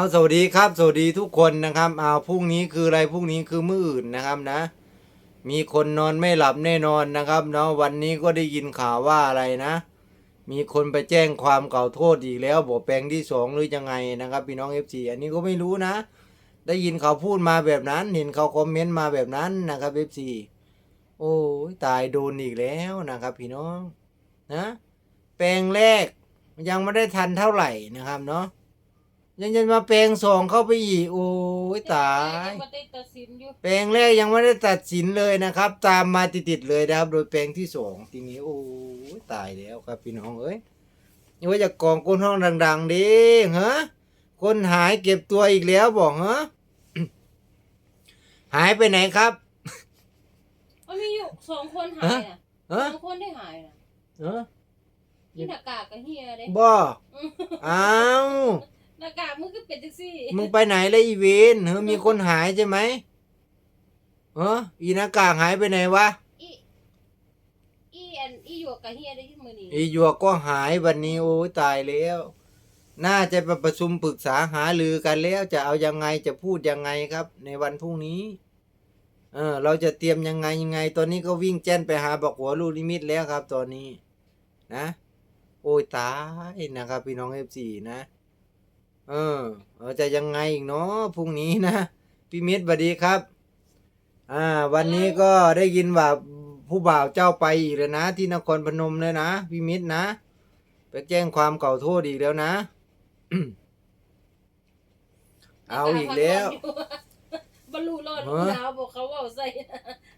เอาสวัสดีครับสวัสดีทุกคนนะครับเอาพรุ่งนี้คืออะไรพรุ่งนี้คือมืออื่นนะครับนะ มีคนนอนไม่หลับแน่นอนนะครับเนาะวันนี้ก็ได้ยินข่าวว่าอะไรนะ มีคนไปแจ้งความเก่าโทษอีกแล้วบอกแปลงที่สองหรือยังไงนะครับพี่น้องเอฟซีอันนี้ก็ไม่รู้นะ ได้ยินเขาพูดมาแบบนั้น เห็นเขาคอมเมนต์มาแบบนั้นนะครับเอฟซีโอ้ยตายโดนอีกแล้วนะครับ พี่น้องนะแปลงแรกยังไม่ได้ทันเท่าไหร่นะครับเนาะ ยังจะมาแปลงสองเข้าไปอีกโอ้ยตาย ยังบ่ได้ตัดสินอยู่แปลงแรกยังไม่ได้ตัดสินเลยนะครับ ตามมาติดๆเลยนะครับ โดยแปลงที่สองทีนี้โอ้ยตายแล้วครับพี่น้องเอ้ยนี่ว่าจะกองก้นห้องดัง ๆดิฮะคนหายเก็บตัวอีกแล้วบอกฮะ หายไปไหนครับมันมีอยู่สองคนหายน่ะฮะสองคนได้หายน่ะเออที่หน้ากากกับเฮียเด้บ่อ้าว หน้ากากมึงก็เป็นจังซี่มึงไปไหนเลยอีเวนเฮ้ยมีคนหายใช่ไหมเอออีหน้ากากหายไปไหนวะ อีอีอันอีหยวกกับเฮียได้ที่มื้อนี้อีหยวกก็หายวันนี้โอ้ยตายแล้ว น่าจะไปประชุมปรึกษาหารือกันแล้ว จะเอายังไงจะพูดยังไงครับ ในวันพรุ่งนี้ เออ เราจะเตรียมยังไงยังไง ตอนนี้ก็วิ่งแจ้นไปหาบอกหัวลูกนิมิตแล้วครับ ตอนนี้ นะ โอ้ยตายนะครับ พี่น้องเอฟซีนะ เออเออจะยังไงอีกเนาะพรุ่งนี้นะพี่มิตรสวัสดีครับ อ่า วันนี้ก็ได้ยินว่าผู้บ่าวเจ้าไปอีกแล้วนะที่นครพนมเลยนะพี่มิตรนะไปแจ้งความเก่าโทษอีกแล้วนะ เอาอีกแล้วบรรลุรอดฮะดาวบอกเขาว่าใส่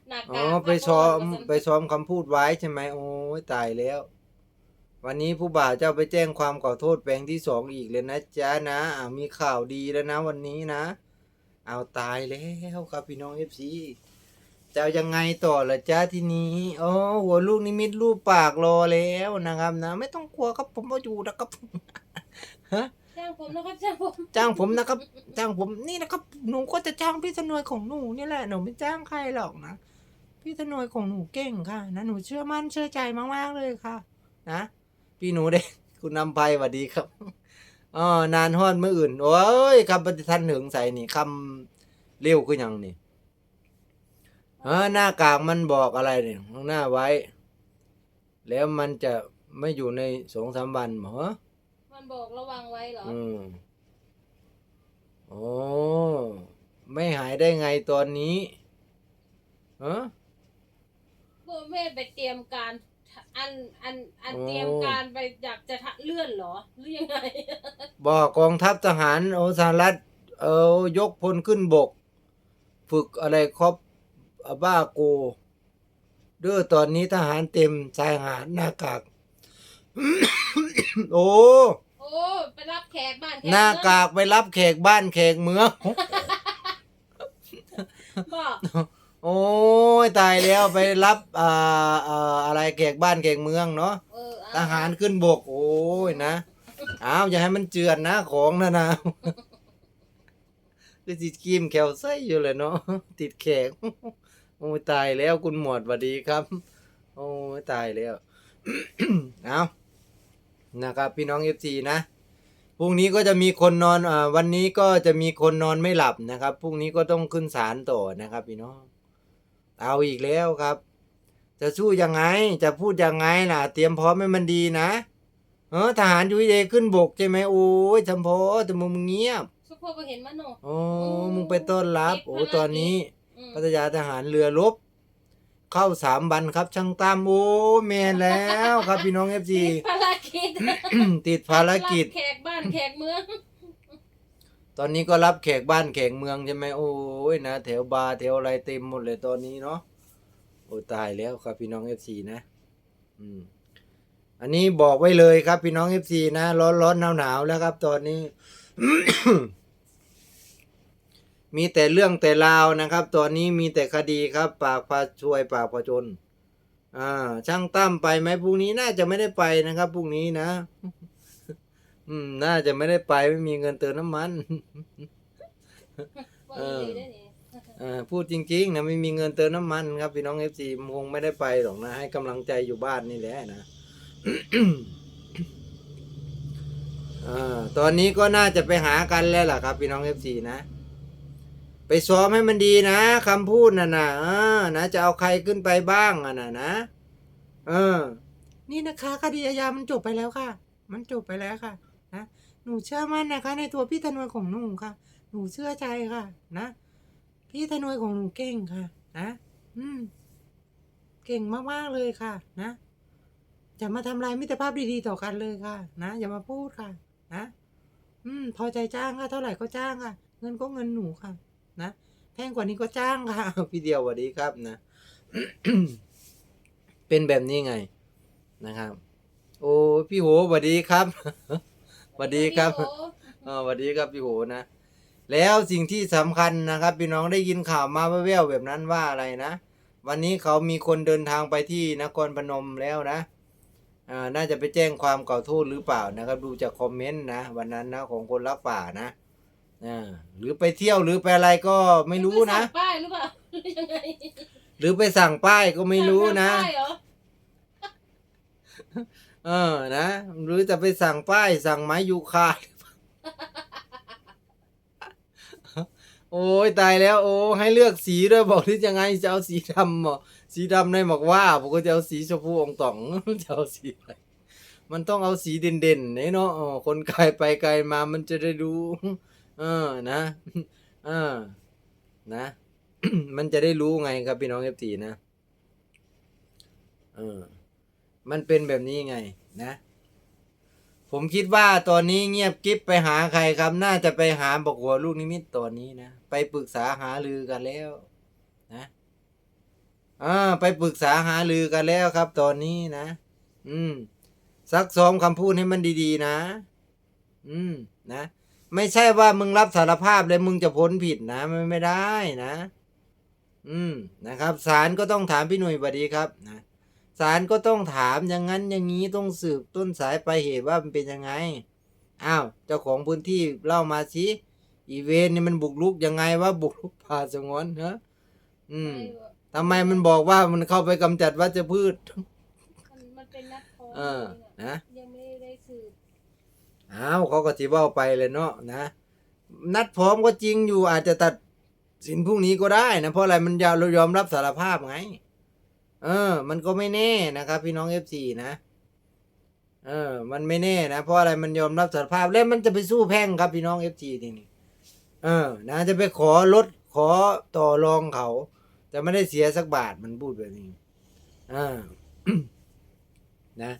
หน้าอ๋กาอกไปซ้อมไปซ้อมคำพูดไว้ใช่ไหมโอ้ยตายแล้ว วันนี้ผู้บ่าวเจ้าไปแจ้งความขอโทษแปลงที่สองอีกเลยนะจ๊ะนะอ่ามีข่าวดีแล้วนะวันนี้นะ เอาตายแล้วครับพี่น้องเอฟซีจะเอายังไงต่อละจ้าทีนี้อ๋อหัวลูกนิมิตรูปปากรอแล้วนะครับนะ ไม่ต้องกลัวครับผมก็อยู่นะครับฮะจ้างผมนะครับจ้างผมจ้างผมนะครับ จ้างผมนี่นะครับหนูก็จะจ้างพี่สนวยของหนูนี่แหละหนูไม่จ้างใครหรอกนะพี่สนวยของหนูเก่งค่ะ นะหนูเชื่อมั่นเชื่อใจมากๆเลยค่ะ นะ พี่หนูเด็กคุณนำไปสวัสดีครับอ๋อนานฮอดเมื่ออื่น โอ้ยคำปฏิทันถึงใส่นี่คำเร็วคือหยังนี่เออหน้ากากมันบอกอะไรเนี่ยข้างหน้าไว้ แล้วมันจะไม่อยู่ในสองสามวันเหรอมันบอกระวังไว้เหรออืมโอ้ไม่หายได้ไงตอนนี้ฮะเมื่อแม่ไปเตรียมการ อันอันอันโอ้ เตรียมการไปอยากจะทะเลื่อนเหรอหรือยังไง บอกกองทัพทหารโอสหรัฐเออยกพลขึ้นบก ฝึกอะไรครบบ้าโกเด้อตอนนี้ทหารเต็มชายหาดหน้ากาก โอ้ โอ้ไปรับแขกบ้านแขหน้ากากไปรับแขกบ้านแขกเมือง บอกโอ้ ยตายแล้วไปรับอ่าอ่าอะไรแขกบ้านแขกเมืองเนาะเออทหารขึ้นบก โอ้ยนะอ้าวอย่าให้มันเจือนนะของนะนะคือติดกีมแขวไส้อยู่เลยเนาะติดแขกโอ้ยตายแล้วคุณหมวดสวัสดีครับ โอ้ยตายแล้วเอานะครับ พี่น้องเอฟซีนะพรุ่งนี้ก็จะมีคนนอนอ่าวันนี้ก็จะมีคนนอนไม่หลับนะครับพรุ่งนี้ก็ต้องขึ้นศาลต่อนะครับ พี่น้อง เอาอีกแล้วครับ จะสู้ยังไงจะพูดยังไงล่ะ เตรียมพร้อมให้มันดีนะ เออทหารยูเอขึ้นบกใช่ไหมโอ้ยจำพอแต่มึงเงียบสุภาพเห็นมันเนาะโอ้มึงไปต้อนรับ โอ้ตอนนี้อืมพัทยาทหารเรือรบเข้าสามวันครับ ช่างตามโอ้แม่นแล้วครับพี่น้องเอฟซีภารกิจติดภารกิจรับแขกบ้านแขกเมืองต อนนี้ก็รับแขกบ้านแขกเมืองใช่ไหมโอ้ยนะแถวบาร์แถวอะไรเต็มหมดเลยตอนนี้เนาะโอ้ตายแล้วครับพี่น้องเอฟซีนะ อืม อันนี้บอกไว้เลยครับพี่น้องเอฟซีนะร้อนร้อนหนาวหนาวแล้วครับ ตอนนี้ มีแต่เรื่องแต่ราวนะครับ ตอนนี้มีแต่คดีครับ ปากพาช่วยปากพาจน อ่า ช่างตั้มไปไหมพรุ่งนี้น่าจะไม่ได้ไปนะครับพรุ่งนี้นะ อืม น่าจะไม่ได้ไปไม่มีเงินเติมน้ำมันว่าเออดีได้นี่อ่าพูดจริงๆนะไม่มีเงินเติมน้ำมันครับพี่น้องเอฟซีคงไม่ได้ไปหรอกนะ ให้กำลังใจอยู่บ้านนี่แหละนะเออตอนนี้ก็น่าจะไปหากันแล้วล่ะครับ พี่น้องเอฟซีนะ ไปซ้อมให้มันดีนะคำพูดน่ะนะเออนะจะเอาใครขึ้นไปบ้างอะนะนะ เออ นี่นะคะคดีอาญามันจบไปแล้วค่ะ มันจบไปแล้วค่ะนะ หนูเชื่อมั่นนะคะ ในตัวพี่ธนวยของหนูค่ะ หนูเชื่อใจค่ะ นะ พี่ธนวยของหนูเก่งค่ะ นะ อืม เก่งมากๆเลยค่ะ นะจะมาทำลายมิตรภาพดีๆต่อกันเลยค่ะ นะ อย่ามาพูดค่ะ นะ อืม พอใจจ้างค่ะ เท่าไหร่ก็จ้างค่ะ เงินก็เงินหนูค่ะ นะ แพงกว่านี้ก็จ้างค่ะ พี่เดียวสวัสดีครับนะ เป็นแบบนี้ไงนะครับ โอ้ พี่โหสวัสดีครับ สวัสดีครับพี่โอเออสวัสดีครับพี่โหนะ แล้วสิ่งที่สำคัญนะครับ พี่น้องได้ยินข่าวมาแว่วๆแบบนั้นว่าอะไรนะ วันนี้เขามีคนเดินทางไปที่นครพนมแล้วนะอ่าน่าจะไปแจ้งความเก่าโทษหรือเปล่านะครับ ดูจากคอมเมนต์นะ วันนั้นนะของคนรักป่านะอ่าหรือไปเที่ยวหรือไปอะไรก็ไม่รู้นะสั่งป้ายหรือเปล่าหรือยังไงหรือไปสั่งป้ายก็ไม่รู้นะสั่งป้าย เออนะ หรือจะไปสั่งป้าย สั่งไม้ยูคา โอ้ยตายแล้ว โอ้ให้เลือกสีด้วยบอกที่ยังไงจะเอาสีดำเหรอสีดำในหมอกว่าผมก็จะเอาสีชมพูองตองจะเอาสีอะไรมันต้องเอาสีเด่นๆเนี่ยเนาะคนไกลไปไกลมามันจะได้ดูเออนะเออนะ มันจะได้รู้ไงครับพี่น้องเอฟซีนะ เออ มันเป็นแบบนี้ไงนะ ผมคิดว่าตอนนี้เงียบกิ๊บไปหาใครครับ น่าจะไปหาบอกหัวลูกนิมิตตอนนี้นะ ไปปรึกษาหารือกันแล้วนะอ่าไปปรึกษาหารือกันแล้วครับ ตอนนี้นะ อืม ซักซ้อมคำพูดให้มันดีๆนะ อืม นะ ไม่ใช่ว่ามึงรับสารภาพแล้วมึงจะพ้นผิดนะมันไม่ได้นะ อืม นะครับศาลก็ต้องถามพี่หนุ่ยสวัสดีครับ นะ ศาลก็ต้องถามอย่างนั้นอย่างนี้ต้องสืบต้นสายไปลายเหตุว่ามันเป็นยังไง อ้าวเจ้าของพื้นที่เล่ามาสิอีเวนนี่มันบุกรุกยังไงว่าบุกรุกป่าสงวนฮะอืมไม่ว่าทำไมมันบอกว่ามันเข้าไปกำจัดวัชพืช มันมันเป็นนัดพร้อมเออเองอะนะ ยังไม่ได้สืบอ้าวเขาก็สิเว่าไปเลยเนาะนะ นัดพร้อมก็จริงอยู่อาจจะตัดสินพรุ่งนี้ก็ได้นะ เพราะอะไรมันยาเรายอมรับสารภาพไง เออ มันก็ไม่แน่นะครับ พี่น้องเอฟซีนะ เออ มันไม่แน่นะ เพราะอะไรมันยอมรับสารภาพแล้วมันจะไปสู้แพ่งครับพี่น้องเอฟซีทีนี่เออ นะจะไปขอลดขอต่อรองเขา แต่ไม่ได้เสียสักบาทมันพูดแบบนี้อ่านะ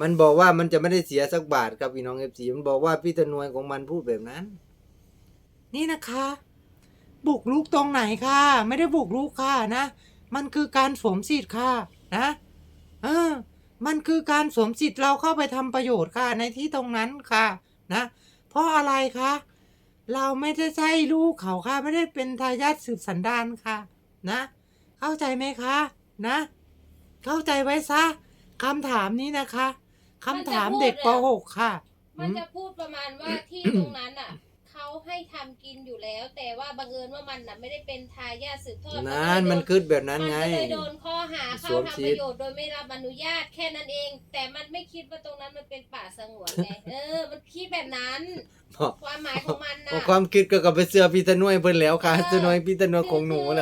มันบอกว่ามันจะไม่ได้เสียสักบาทครับพี่น้องเอฟซีมันบอกว่าพี่ตนวยของมันพูดแบบนั้น นี่นะคะ บุกลุกตรงไหนค่ะ ไม่ได้บุกลุกค่ะนะ มันคือการสวมสิทธิ์ค่ะนะเออมันคือการสวมสิทธิ์เราเข้าไปทำประโยชน์ค่ะในที่ตรงนั้นค่ะนะเพราะอะไรคะเราไม่ได้ใช่ลูกเขาค่ะ ไม่ได้เป็นทายาทสืบสันดานค่ะ นะ เข้าใจไหมคะ นะ เข้าใจไว้ซะคำถามนี้นะคะคำถามเด็กป .6 ค่ะ มันจะพูดประมาณว่าที่ตรงนั้นอะ เขาให้ทำกินอยู่แล้ว แต่ว่าบังเอิญว่ามันน่ะไม่ได้เป็นทายาทสืบทอดนั่นมันคือแบบนั้นไง มันก็เลยโดนข้อหาสเข้าวมทำสิปทธิ์ระโยชน์โดยไม่รับอนุญาตแค่นั้นเอง แต่มันไม่คิดว่าตรงนั้นมันเป็นป่าสงวนไงเออ มันคิดแบบนั้นบอกความหมายของมันเอาน่ะความคิดก็กับไปเสื้อพี่ตะนวยเพิ่นแล้วค่ะตะนวยพี่ตะนวยของหนูแหละ